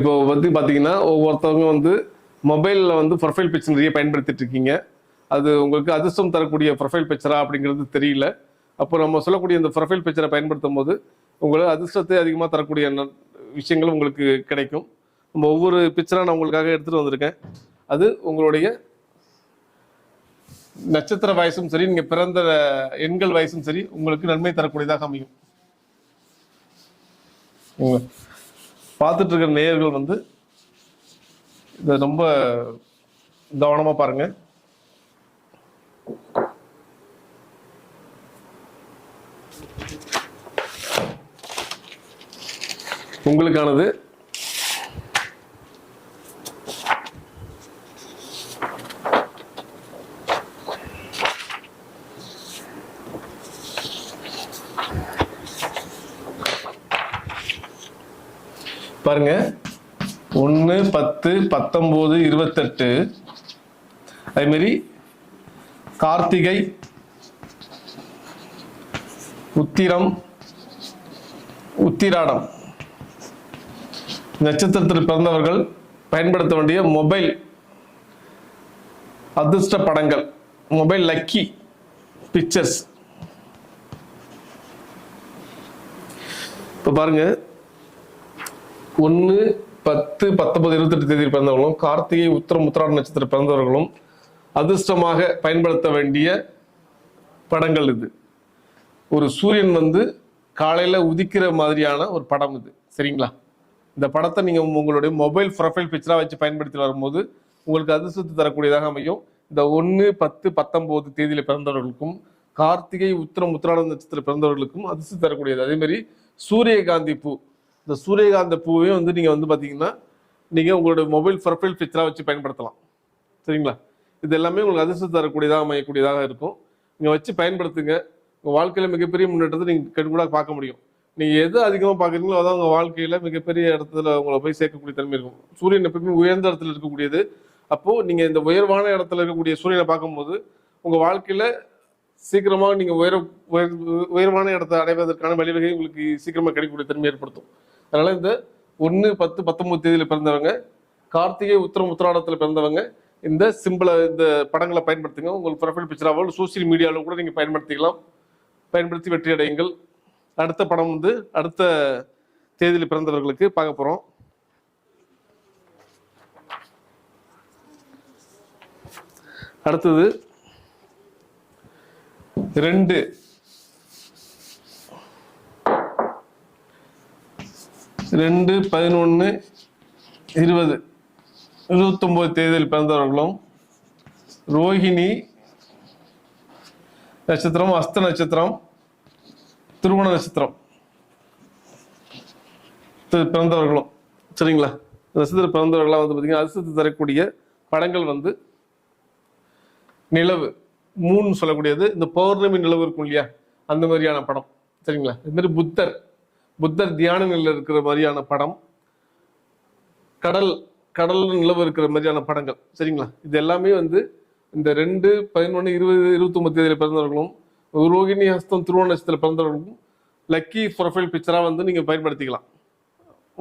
வந்து பார்த்தீங்கன்னா ஒவ்வொருத்தவங்க வந்து மொபைலில் வந்து ப்ரொஃபைல் பிக்சர் நிறைய பயன்படுத்திட்டு இருக்கீங்க. அது உங்களுக்கு அதிர்ஷ்டம் தரக்கூடிய ப்ரொஃபைல் பிக்சரா அப்படிங்கிறது தெரியல. அப்போ நம்ம சொல்லக்கூடிய இந்த ப்ரொஃபைல் பிக்சரை பயன்படுத்தும் போது உங்களுக்கு அதிர்ஷ்டத்தை அதிகமாக தரக்கூடிய ந- விஷயங்கள் உங்களுக்கு கிடைக்கும். நம்ம ஒவ்வொரு பிக்சராக நான் உங்களுக்காக எடுத்துகிட்டு வந்திருக்கேன். அது உங்களுடைய நட்சத்திர வயசும் சரி நீங்கள் பிறந்த எண்கள் வயசும் சரி உங்களுக்கு நன்மை தரக்கூடியதாக அமையும். பார்த்துட்டு இருக்கிற நேயர்கள் வந்து இதை ரொம்ப கவனமாக பாருங்க. உங்களுக்கானது பாருங்க. ஒன்று பத்து பத்தொம்போது இருபத்தெட்டு. அதேமாரி கார்த்திகை உத்திரம் உத்திராடம். நட்சத்திரத்தில் பிறந்தவர்கள் பயன்படுத்த வேண்டிய மொபைல் அதிர்ஷ்ட படங்கள். Mobile lucky pictures. இப்போ பாருங்கள் ஒன்று பத்து பத்தொன்பது இருபத்தெட்டு தேதியில் பிறந்தவர்களும் கார்த்திகை உத்திரம் உத்திராட நட்சத்திர பிறந்தவர்களும் அதிர்ஷ்டமாக பயன்படுத்த வேண்டிய படங்கள் இது. ஒரு சூரியன் வந்து காலையில் உதிக்கிற மாதிரியான ஒரு படம் இது. சரிங்களா? இந்த படத்தை நீங்கள் உங்களுடைய மொபைல் ப்ரொஃபைல் பிக்சராக வச்சு பயன்படுத்தி வரும்போது உங்களுக்கு அதிர்ஷ்டத்தை தரக்கூடியதாக அமையும். இந்த ஒன்று பத்து பத்தொம்போது தேதியில் பிறந்தவர்களுக்கும் கார்த்திகை உத்திரம் உத்திராட நட்சத்திர பிறந்தவர்களுக்கும் அதிர்ஷ்டம் தரக்கூடியது. அதேமாதிரி சூரியகாந்தி பூ இந்த சூரியகாந்த பூவையும் வந்து நீங்கள் வந்து பார்த்தீங்கன்னா நீங்கள் உங்களுடைய மொபைல் ப்ரொஃபைல் பிக்சரா வச்சு பயன்படுத்தலாம். சரிங்களா? இது எல்லாமே உங்களுக்கு அதிர்ஷ்டம் தரக்கூடியதாக அமையக்கூடியதாக இருக்கும். நீங்கள் வச்சு பயன்படுத்துங்க. உங்கள் வாழ்க்கையில் மிகப்பெரிய முன்னேற்றத்தை நீங்க கண்கூடாக பார்க்க முடியும். நீங்கள் எது அதிகமாக பார்க்குறீங்களோ அதான் உங்கள் வாழ்க்கையில் மிகப்பெரிய இடத்துல உங்களை போய் சேர்க்கக்கூடிய தன்மை இருக்கும். சூரியன் எப்பவுமே உயர்ந்த இடத்துல இருக்கக்கூடியது. அப்போது நீங்கள் இந்த உயர்வான இடத்துல இருக்கக்கூடிய சூரியனை பார்க்கும்போது உங்கள் வாழ்க்கையில் சீக்கிரமாக நீங்கள் உயர உயர் உயர்வான இடத்தை அடைவதற்கான வழிவகை உங்களுக்கு சீக்கிரமாக கிடைக்கக்கூடிய தன்மை ஏற்படுத்தும். அதனால இந்த ஒன்று பத்து பத்தொன்பது தேதியில் பிறந்தவங்க கார்த்திகை உத்தரம் உத்திராடத்துல பிறந்தவங்க இந்த சிம்பிளை இந்த படங்களை பயன்படுத்துங்க. உங்கள் ப்ரொஃபைல் பிக்சராகவோ சோசியல் மீடியாவில் கூட நீங்கள் பயன்படுத்திக்கலாம். பயன்படுத்தி வெற்றி அடையுங்கள். அடுத்த படம் வந்து அடுத்த தேதியில் பிறந்தவர்களுக்கு பார்க்க போகிறோம் அடுத்தது ரெண்டு ரெண்டு பதினொன்று இருபது. இருபத்தொம்போது தேதியில் பிறந்தவர்களும் ரோஹிணி நட்சத்திரம் அஸ்த நட்சத்திரம் திருமண நட்சத்திரம் பிறந்தவர்களும். சரிங்களா? நட்சத்திர பிறந்தவர்களாம் வந்து பார்த்தீங்கன்னா அதிர்ஷ்டத்தை தரக்கூடிய படங்கள் வந்து நிலவு. மூணு சொல்லக்கூடியது. இந்த பௌர்ணமி நிலவு இருக்கும் இல்லையா? அந்த மாதிரியான படம். சரிங்களா? இது மாதிரி புத்தர். புத்தர் தியான நிலையில் இருக்கிற மாதிரியான படம் கடல் கடல் நிலவு இருக்கிற மாதிரியான படங்கள் சரிங்களா? இது எல்லாமே வந்து இந்த ரெண்டு பதினொன்று இருபது இருபத்தொம்பது தேதியில் பிறந்தவர்களும் ரோகிணி ஹஸ்தம் திருவோண நட்சத்திரத்தில் பிறந்தவர்களும் லக்கி ப்ரொஃபைல் பிக்சராக வந்து நீங்கள் பயன்படுத்திக்கலாம்.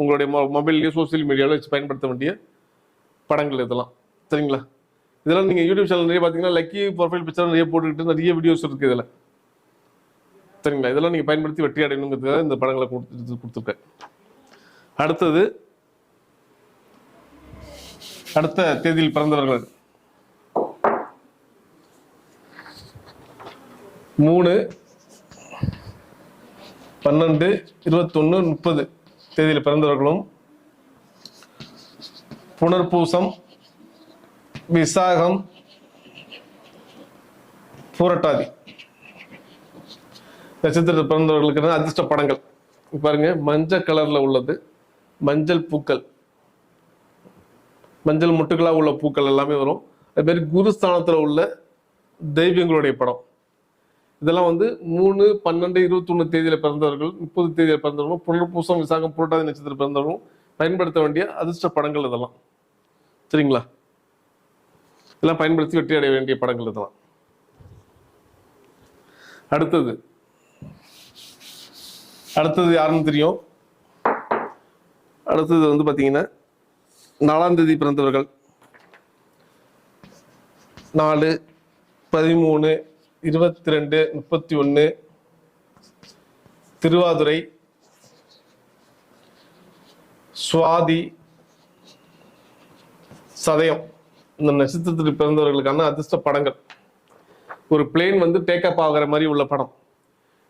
உங்களுடைய மொ மொபைல்லையோ சோஷியல் மீடியாவில் வச்சு பயன்படுத்த வேண்டிய படங்கள் இதெல்லாம் சரிங்களா? இதெல்லாம் நீங்கள் யூடியூப் சேனல் நிறைய பார்த்தீங்கன்னா லக்கி ப்ரொஃபைல் பிக்சர் நிறைய போட்டுக்கிட்டு நிறைய வீடியோஸ் இருக்குது இதில். சரிங்களா இதெல்லாம் நீங்கள் பயன்படுத்தி வெற்றி அடையணுங்கிறதுக்காக இந்த படங்களை கொடுத்து கொடுத்துருக்கேன். அடுத்தது அடுத்த தேதியில் பிறந்தவர்கள். மூணு பன்னெண்டு இருபத்தொன்று முப்பது தேதியில் பிறந்தவர்களும் புனர்பூசம் விசாகம் பூரட்டாதி. நட்சத்திரத்தில் பிறந்தவர்களுக்கு அதிர்ஷ்ட படங்கள்? பாருங்க மஞ்சள் கலர்ல உள்ளது. மஞ்சள் பூக்கள். மஞ்சள் முட்டுகளாக உள்ள பூக்கள் எல்லாமே வரும். அது மாதிரி குருஸ்தானத்தில் உள்ள தெய்வங்களுடைய படம். இதெல்லாம் வந்து மூணு பன்னெண்டு இருபத்தொன்னு தேதியில் பிறந்தவர்கள் முப்பது தேதியில் பிறந்தவர்களும் புனர்பூசம் விசாகம் புரட்டாதி நட்சத்திரம் பிறந்தவர்களும் பயன்படுத்த வேண்டிய அதிர்ஷ்ட படங்கள் இதெல்லாம். சரிங்களா? இதெல்லாம் பயன்படுத்தி வெற்றி அடைய வேண்டிய படங்கள் இதெல்லாம். அடுத்தது அடுத்தது யாருன்னு தெரியும்? அடுத்தது வந்து பார்த்தீங்கன்னா நாலாம் தேதி பிறந்தவர்கள். நாலு பதிமூணு இருபத்தி ரெண்டு முப்பத்தி ஒன்று திருவாதுரை சுவாதி சதயம். இந்த நட்சத்திரத்தில் பிறந்தவர்களுக்கான அதிர்ஷ்ட படங்கள். ஒரு பிளேன் வந்து டேக்அப் ஆகிற மாதிரி உள்ள படம்.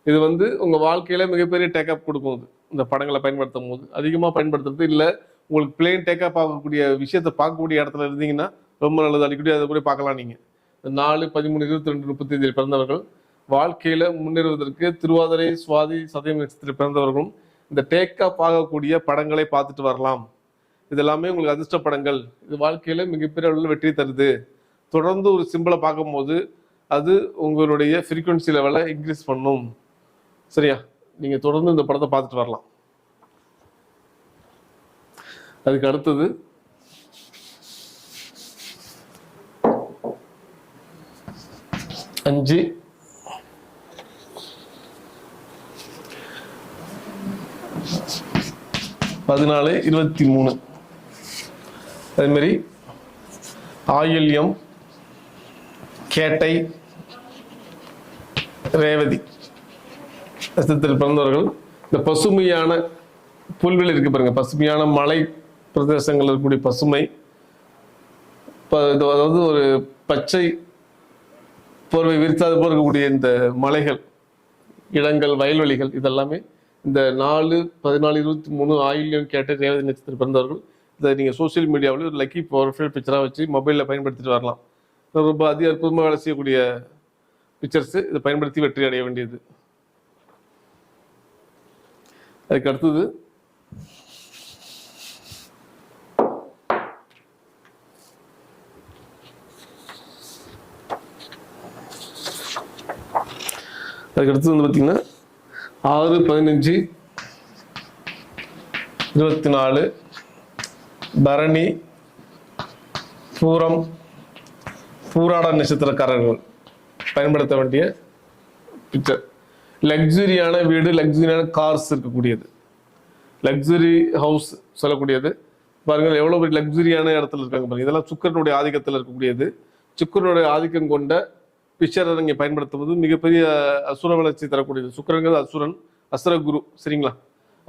இது வந்து உங்கள் வாழ்க்கையில் மிகப்பெரிய டேக்கப் கொடுக்கும் இது இந்த படங்களை பயன்படுத்தும் போது. அதிகமாக பயன்படுத்துறது இல்லை. உங்களுக்கு பிளேன் டேக்கப் ஆகக்கூடிய விஷயத்தை பார்க்கக்கூடிய இடத்துல இருந்தீங்கன்னா ரொம்ப நல்லது. அடிக்கடி அதை கூட பார்க்கலாம் நீங்கள் நாலு பதிமூணு இருபத்தி ரெண்டு முப்பத்தி ஐந்தில் பிறந்தவர்கள் வாழ்க்கையில் முன்னேறுவதற்கு திருவாதிரை சுவாதி சதயம் நட்சத்திரத்தில் பிறந்தவர்களும் இந்த டேக்கப் ஆகக்கூடிய படங்களை பார்த்துட்டு வரலாம். இதெல்லாமே உங்களுக்கு அதிர்ஷ்ட படங்கள். இது வாழ்க்கையில் மிகப்பெரிய அளவில் வெற்றி தருது. தொடர்ந்து ஒரு சிம்பிளை பார்க்கும்போது அது உங்களுடைய ஃப்ரீக்குவன்சி லெவலை இன்க்ரீஸ் பண்ணும். சரியா? நீங்க தொடர்ந்து இந்த படத்தை பார்த்துட்டு வரலாம். அதுக்கு அடுத்தது அஞ்சு. பதினாலு இருபத்தி மூணு. அதேமாரி மாதிரி கேட்டை ரேவதி. நட்சத்திரத்தில் பிறந்தவர்கள் இந்த பசுமையான புல்வெளி இருக்கு பாருங்க பசுமையான மலை பிரதேசங்கள் இருக்கக்கூடிய பசுமை ப- இது அதாவது ஒரு பச்சை போர்வை விரித்தாது போல் இருக்கக்கூடிய இந்த மலைகள் இடங்கள் வயல்வெளிகள் இதெல்லாமே இந்த நாலு பதினாலு இருபத்தி மூணு ஆயில்யம் கேட்ட ரேவதி நட்சத்திரம் பிறந்தவர்கள் இதை நீங்கள் சோஷியல் மீடியாவில் ஒரு லக்கி ப்ரொஃபைல் பிக்சராக வச்சு மொபைலில் பயன்படுத்திட்டு வரலாம். ரொம்ப அதி அற்புதமாக வேலை செய்யக்கூடிய பிக்சர்ஸு இதை பயன்படுத்தி வெற்றி அடைய வேண்டியது. அதுக்கு அடுத்தது அதுக்கு அடுத்தது வந்து பார்த்தீங்கன்னா ஆறு பதினஞ்சு இருபத்தி நாலு பரணி பூரம் பூராட நட்சத்திரக்காரர்கள் பயன்படுத்த வேண்டிய பிக்சர் லக்ஸுரியான வீடு லக்ஸுரியான கார்ஸ் இருக்கக்கூடியது. லக்ஸுரி ஹவுஸ் சொல்லக்கூடியது. பாருங்கள் எவ்வளோ பெரிய லக்ஸுரியான இடத்துல இருக்காங்க பாருங்கள் இதெல்லாம் சுக்கரனுடைய ஆதிக்கத்தில் இருக்கக்கூடியது. சுக்கரனுடைய ஆதிக்கம் கொண்ட பிக்சரை இங்கே பயன்படுத்துவது மிகப்பெரிய அசுர வளர்ச்சி தரக்கூடியது. சுக்கரங்கிறது அசுரன் அசுர குரு சரிங்களா?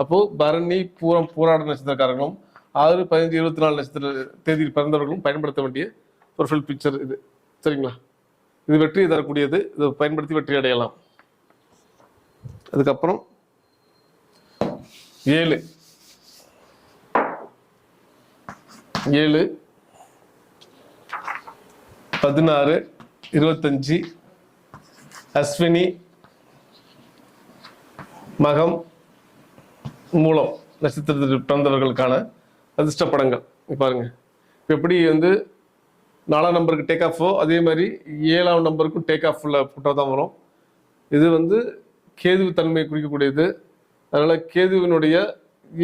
அப்போது பரணி பூரம் பூராட நட்சத்திரக்காரங்களும் ஆறு பதினஞ்சு இருபத்தி நாலு நட்சத்திர தேதியில் பிறந்தவர்களும் பயன்படுத்த வேண்டிய ப்ரொஃபைல் பிக்சர் இது. சரிங்களா? இது வெற்றியை தரக்கூடியது. இதை பயன்படுத்தி வெற்றி அடையலாம் அதுக்கப்புறம் ஏழு. ஏழு. பதினாறு. இருபத்தஞ்சு. அஸ்வினி. மகம். மூலம் நட்சத்திரத்தில் பிறந்தவர்களுக்கான அதிர்ஷ்ட படங்கள். பாருங்க. எப்படி வந்து நாலாம் நம்பருக்கு டேக் ஆஃபோ அதே மாதிரி ஏழாம் நம்பருக்கும் டேக் ஆஃப் உள்ள ஃபோட்டோ தான் வரும். இது வந்து கேது தன்மையை குறிக்கக்கூடியது. அதனால கேதுவினுடைய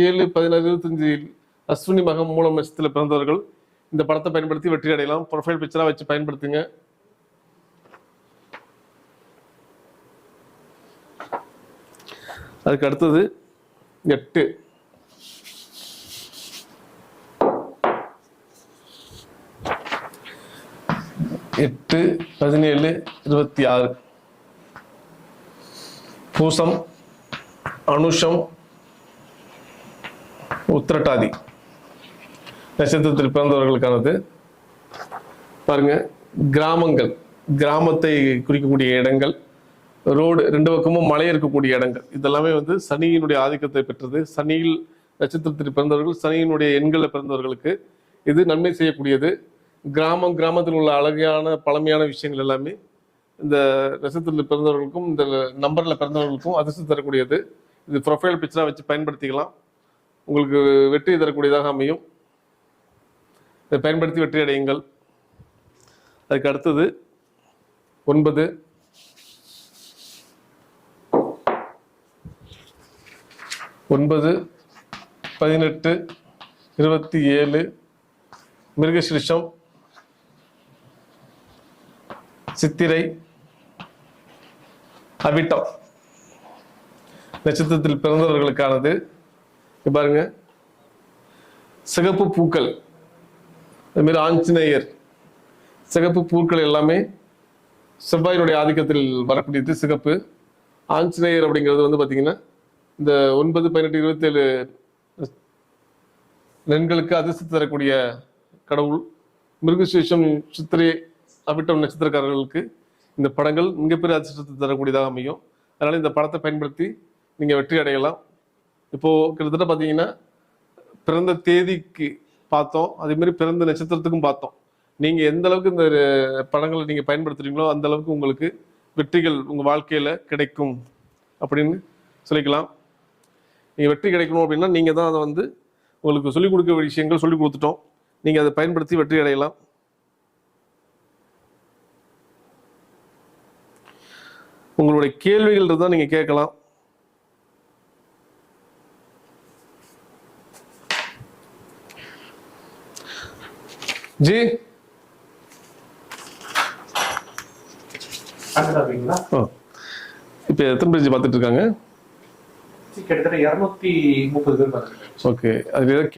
ஏழு பதினாறு இருபத்தஞ்சு அஸ்வினி மகம் மூலம் நட்சத்திரத்தில் பிறந்தவர்கள் இந்த படத்தை பயன்படுத்தி வெற்றி அடையலாம். ப்ரொஃபைல் பிக்சரா வச்சு பயன்படுத்துங்க. அதுக்கு அடுத்தது எட்டு. எட்டு பதினேழு இருபத்தி ஆறு. பூசம் அனுஷம் உத்திரட்டாதி. நட்சத்திரத்தில் பிறந்தவர்களுக்கானது. பாருங்க கிராமங்கள். கிராமத்தை குறிக்கக்கூடிய இடங்கள் ரோடு ரெண்டு பக்கமும் மலை இருக்கக்கூடிய இடங்கள். இதெல்லாமே வந்து சனியினுடைய ஆதிக்கத்தை பெற்றது. சனியில் நட்சத்திரத்தில் பிறந்தவர்கள் சனியினுடைய எண்களில் பிறந்தவர்களுக்கு இது நன்மை செய்யக்கூடியது. கிராமம் கிராமத்தில் உள்ள அழகான பழமையான விஷயங்கள் எல்லாமே இந்த நட்சத்திரத்தில் பிறந்தவர்களுக்கும் இந்த நம்பரில் பிறந்தவர்களுக்கும் அதிர்ஷ்டம் தரக்கூடியது. இது ப்ரொஃபைல் பிக்சராக வச்சு பயன்படுத்திக்கலாம். உங்களுக்கு வெற்றி தரக்கூடியதாக அமையும். இதை பயன்படுத்தி வெற்றி அடையுங்கள். அதுக்கு அடுத்தது ஒன்பது. ஒன்பது பதினெட்டு இருபத்தி ஏழு மிருகசிருஷம் சித்திரை அவிட்டம். நட்சத்திரத்தில் பிறந்தவர்களுக்கானது பாருங்க. சிகப்பு பூக்கள். அதுமாரி ஆஞ்சநேயர். சிகப்பு பூக்கள் எல்லாமே செவ்வாயினுடைய ஆதிக்கத்தில் வரக்கூடியது சிகப்பு. ஆஞ்சநேயர் அப்படிங்கிறது வந்து பார்த்தீங்கன்னா இந்த ஒன்பது பதினெட்டு இருபத்தேழு நெண்களுக்கு அதிர்ஷ்டம் தரக்கூடிய கடவுள். மிருகசேஷம் சித்திரை அவிட்டம் நட்சத்திரக்காரர்களுக்கு இந்த படங்கள் மிகப்பெரிய அதிர்ஷ்டத்தை தரக்கூடியதாக அமையும். அதனால் இந்த படத்தை பயன்படுத்தி நீங்கள் வெற்றி அடையலாம். இப்போது கிட்டத்தட்ட பார்த்தீங்கன்னா பிறந்த தேதிக்கு பார்த்தோம். அதேமாரி பிறந்த நட்சத்திரத்துக்கும் பார்த்தோம். நீங்கள் எந்த அளவுக்கு இந்த படங்களை நீங்கள் பயன்படுத்துகிறீங்களோ அந்த அளவுக்கு உங்களுக்கு வெற்றிகள் உங்கள் வாழ்க்கையில் கிடைக்கும் அப்படின்னு சொல்லிக்கலாம். நீங்கள் வெற்றி கிடைக்கணும் அப்படின்னா நீங்கள் தான் அதை வந்து உங்களுக்கு சொல்லிக் கொடுக்க விஷயங்கள் சொல்லிக் கொடுத்துட்டோம். நீங்கள் அதை பயன்படுத்தி வெற்றி அடையலாம். உங்களுடைய கேள்விகள் இருந்தால் நீங்க கேட்கலாம். ஜி? இப்போ எத்தனை பேர் பார்த்துட்டு இருக்காங்க? கிட்டத்தட்ட இருநூத்தி முப்பது பேர் ஓகே. அது